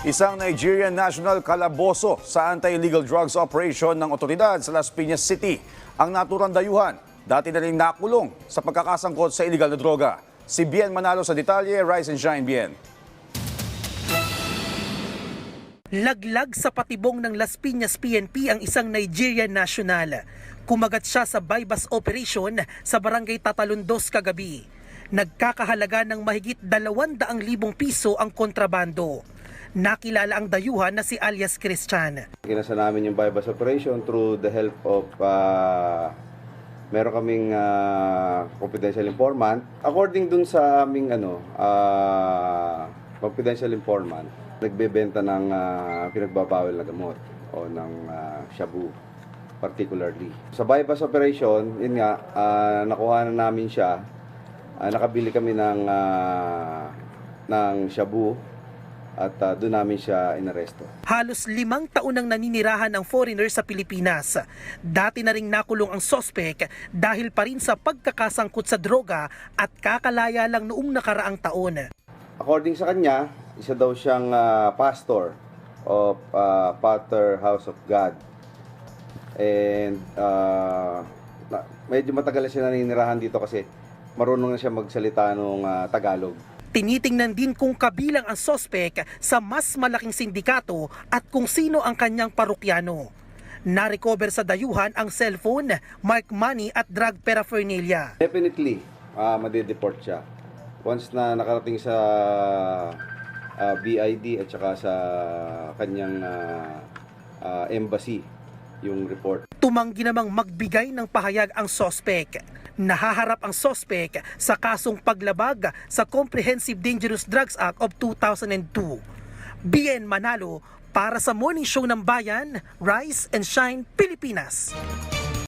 Isang Nigerian national kalaboso sa anti-illegal drugs operation ng otoridad sa Las Piñas City ang naturang dayuhan. Dati na rin nakulong sa pagkakasangkot sa illegal na droga. Si Bien Manalo sa detalye, Rise and Shine Bien. Laglag sa patibong ng Las Piñas PNP ang isang Nigerian national. Kumagat siya sa bypass operation sa barangay Tatalundos kagabi. Nagkakahalaga ng mahigit 200,000 piso ang kontrabando. Nakilala ang dayuhan na si alias Christian. Kinasa namin yung bypass operation through the help of uh, meron kaming uh, confidential informant. According dun sa aming ano, uh, confidential informant, nagbebenta ng uh, pinagbabawal na gamot o ng uh, shabu particularly. Sa bypass operation, yun nga, uh, nakuha na namin siya. Uh, nakabili kami ng uh, ng shabu at uh, doon namin siya inaresto. Halos limang taon nang naninirahan ang foreigner sa Pilipinas. Dati na ring nakulong ang sospek dahil pa rin sa pagkakasangkot sa droga at kakalaya lang noong nakaraang taon. According sa kanya, isa daw siyang ah, pastor of uh, Pater House of God. And ah, na- medyo matagal na siya naninirahan dito kasi marunong na siya magsalita ng Tagalog. Tinitingnan din kung kabilang ang sospek sa mas malaking sindikato at kung sino ang kanyang parukyano. Na-recover sa dayuhan ang cellphone, mark money at drug paraphernalia. Definitely, uh, madideport siya. Once na nakarating sa ah, BID at saka sa kanyang ah, ah, embassy yung report. Tumanggi namang magbigay ng pahayag ang sospek. Nahaharap ang sospek sa kasong paglabag sa Comprehensive Dangerous Drugs Act of 2002. BN Manalo para sa Morning Show ng Bayan, Rise and Shine Pilipinas.